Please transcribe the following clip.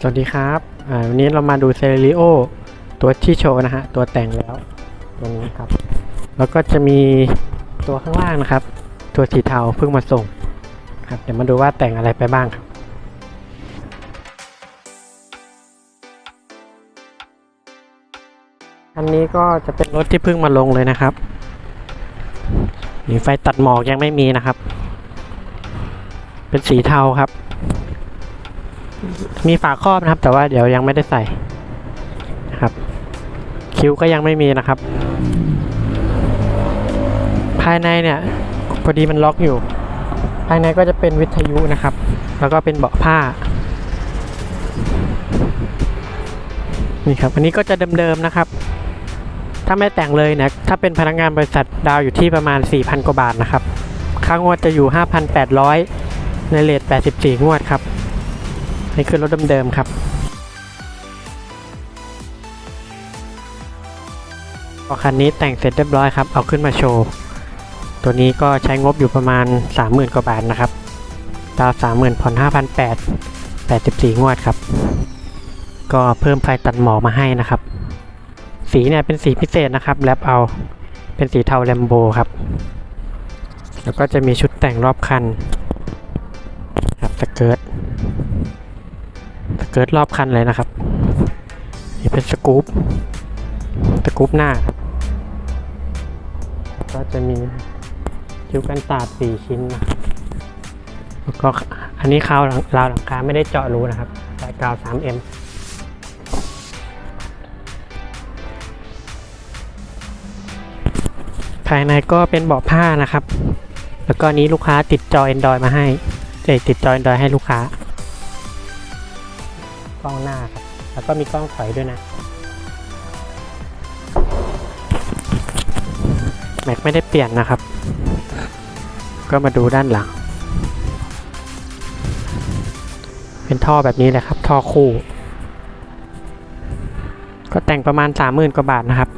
สวัสดีครับวันนี้เรามาดูเซเรีโอตัวที่โชว์นะฮะ ตัวแต่งแล้ว ตัวนี้ครับ แล้วก็จะมีตัวข้างล่างนะครับ ตัวสีเทาเพิ่งมาส่งครับเดี๋ยวมาดูว่าแต่งอะไรไปบ้างครับอันนี้ก็จะเป็นรถที่เพิ่งมาลงเลยนะครับมีไฟตัดหมอกยังไม่มีนะครับ เป็นสีเทาครับ มีฝาครอบนะครับ แต่ว่าเดี๋ยวยังไม่ได้ใส่นะครับ คิ้วก็ยังไม่มีนะครับ ภายในเนี่ยพอดีมันล็อกอยู่ ภายในก็จะเป็นวิทยุนะครับ แล้วก็เป็นเบาะผ้านี่ครับอันนี้ก็จะเดิมๆนะครับ ถ้าไม่แต่งเลยเนี่ยถ้าเป็นพนักงานบริษัทดาวอยู่ที่ประมาณ 4,000 กว่าบาทนะครับ ค่างวดจะอยู่ 5,800 ในเลท84 งวดครับ นี่คือรถเดิมๆครับพอคันนี้แต่งเสร็จเรียบร้อยครับ เอาขึ้นมาโชว์ ตัวนี้ก็ใช้งบอยู่ประมาณ 30,000 กว่าบาทนะครับดาว30,000ผ่อน5,800 84 งวดครับ ก็เพิ่มไฟตัดหมอกมาให้นะครับ สีเนี่ยเป็นสีพิเศษนะครับแรปเอา เป็นสีเทาแลมโบครับ แล้วก็จะมีชุดแต่งรอบคัน ครับสเกิร์ต กิร์ตรอบคันเลยนะครับนี่เป็นสกู๊ปสกู๊ปหน้าครับก็จะมีคิ้วกันสาดสี่ชิ้นนะแล้วก็อันนี้คาวหลังราวหลังคาไม่ได้เจาะรูนะครับแต่กาว 3M ภายในก็เป็นเบาะผ้านะครับ แล้วก็นี้ลูกค้าติดจอ Android มาให้เอ้ยติดจอ Android ให้ลูกค้า กล้องหน้าครับ แล้วก็มีกล้องถอยด้วยนะ แม็กไม่ได้เปลี่ยนนะครับ ก็มาดูด้านหลัง เป็นท่อแบบนี้เลยครับ ท่อคู่ ก็แต่งประมาณ 30,000กว่าบาทนะครับ